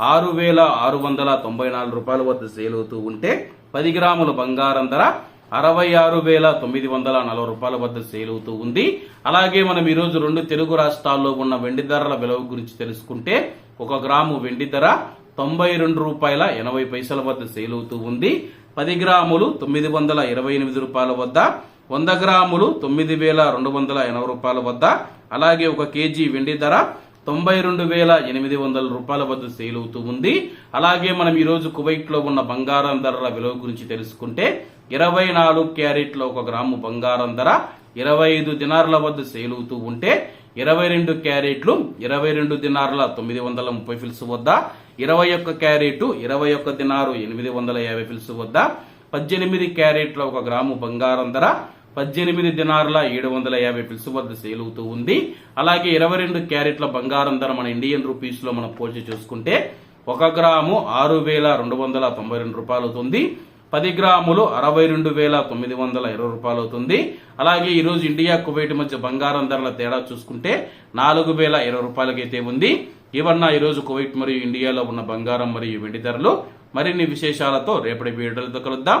ఆరు వేల ఆరు వందల తొంభై నాలుగు రూపాయల వద్ద సేల్ అవుతూ ఉంటే పది గ్రాముల బంగారం ధర అరవై ఆరు వేల తొమ్మిది వందల నలభై రూపాయల వద్ద సేల్ అవుతూ ఉంది. అలాగే మనం ఈరోజు రెండు తెలుగు రాష్ట్రాల్లో ఉన్న వెండి ధరల విలువ గురించి తెలుసుకుంటే ఒక గ్రాము వెండి ధర తొంభై రెండు రూపాయల ఎనభై పైసల వద్ద సేల్ అవుతూ ఉంది. పది గ్రాములు తొమ్మిది వందల ఇరవై ఎనిమిది రూపాయల వద్ద వంద గ్రాములు తొమ్మిది వేల రెండు వందల ఎనభై రూపాయల వద్ద అలాగే ఒక కేజీ వెండి ధర తొంభై రెండు వేల ఎనిమిది వందల రూపాయల వద్ద సేల్ అవుతూ ఉంది. అలాగే మనం ఈరోజు కువైట్లో ఉన్న బంగారం ధరల విలువ గురించి తెలుసుకుంటే ఇరవై నాలుగు క్యారెట్ల ఒక గ్రాము బంగారం ధర ఇరవై ఐదు దినార్ల వద్ద సేల్ అవుతూ ఉంటే ఇరవై రెండు క్యారెట్లు ఇరవై రెండు దినార్ల తొమ్మిది వందల ముప్పై ఫిల్స్ వద్ద ఇరవై ఒక్క క్యారెట్ ఇరవై ఒక్క దినారు ఎనిమిది వందల యాభై ఫిల్స్ వద్ద పద్దెనిమిది క్యారెట్ల ఒక గ్రాము బంగారం ధర పద్దెనిమిది దినారుల ఏడు వందల యాభై పిలుసు వద్ద సేల్ అవుతూ ఉంది. అలాగే ఇరవై రెండు క్యారెట్ల బంగారం ధర మన ఇండియన్ రూపీస్లో మనం పోల్చి చూసుకుంటే ఒక గ్రాము ఆరు వేల రెండు వందల తొంభై రెండు రూపాయలు అవుతుంది పది గ్రాములు అరవై రెండు వేల తొమ్మిది వందల ఇరవై రూపాయలు అవుతుంది అలాగే ఈరోజు ఇండియా కువైట్ మధ్య బంగారం ధరల తేడా చూసుకుంటే నాలుగు వేల ఇరవై రూపాయలకైతే ఉంది. ఇవన్న ఈరోజు కువైట్ మరియు ఇండియాలో ఉన్న బంగారం మరియు వెండి ధరలు. మరిన్ని విశేషాలతో రేపటి వీడియోలతో కలుద్దాం.